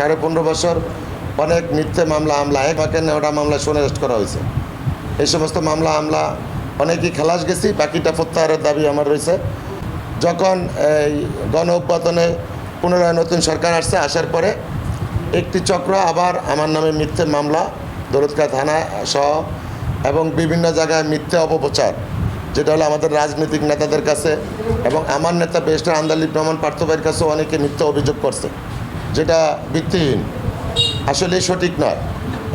সাড়ে পনেরো বছর অনেক মিথ্যে মামলা আমলা এক একবাকে নেওয়া মামলা সোনে অ্যারেস্ট করা হয়েছে। এই সমস্ত মামলা আমলা অনেকই খালাস গেছি, বাকিটা প্রত্যাহারের দাবি আমার রয়েছে। যখন এই গণ অভ্যুত্থানে পুনরায় নতুন সরকার আসছে, আসার পরে একটি চক্র আবার আমার নামে মিথ্যে মামলা দৌলতকা থানা সহ এবং বিভিন্ন জায়গায় মিথ্যে অপপ্রচার, যেটা হলো আমাদের রাজনৈতিক নেতাদের কাছে এবং আমার নেতা বেস্টার আন্দালিব রহমান পার্থবাইয়ের কাছেও অনেকে মিথ্যে অভিযোগ করছে। যেটা ভিত্তিহীন। আসলে সঠিক নয়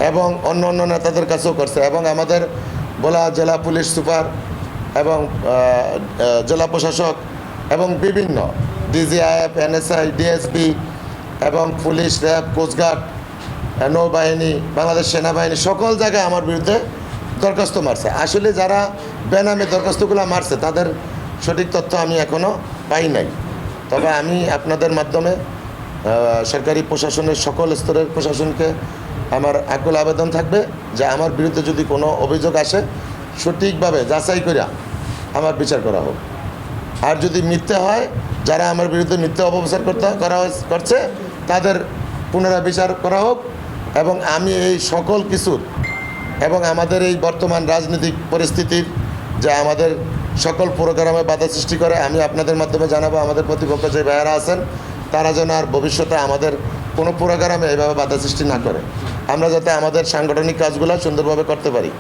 এবং অন্য অন্য নেতাদের কাছেও করছে। এবং আমাদের বলা জেলা পুলিশ সুপার এবং জেলা প্রশাসক এবং বিভিন্ন ডিজিআইএফ, এনএসআই, ডিএসপি এবং পুলিশ, র্যাব, কোস্টগার্ড, নৌবাহিনী, বাংলাদেশ সেনাবাহিনী সকল জায়গায় আমার বিরুদ্ধে দরখাস্ত মারছে। আসলে যারা বেনামে দরখাস্তগুলো মারছে, তাদের সঠিক তথ্য আমি এখনও পাই নাই। তবে আমি আপনাদের মাধ্যমে সরকারি প্রশাসনের সকল স্তরের প্রশাসনকে আমার আকুল আবেদন থাকবে যে আমার বিরুদ্ধে যদি কোনো অভিযোগ আসে, সঠিকভাবে যাচাই করিয়া আমার বিচার করা হোক। আর যদি মিথ্যে হয়, যারা আমার বিরুদ্ধে মিথ্যে অপপ্রচার করতে করা করছে, তাদের পুনরায় বিচার করা হোক এবং আমি এই সকল কিছুর এবং আমাদের এই বর্তমান রাজনৈতিক পরিস্থিতির যে আমাদের সকল প্রোগ্রামে বাধা সৃষ্টি করে, আমি আপনাদের মাধ্যমে জানাব, আমাদের প্রতিপক্ষ যে ভাইয়ারা আছেন তারা যেন আর ভবিষ্যতে আমাদের কোনো প্রোগ্রামে এভাবে বাধা সৃষ্টি না করে। আমরা যাতে আমাদের সাংগঠনিক কাজগুলো সুন্দরভাবে করতে পারি।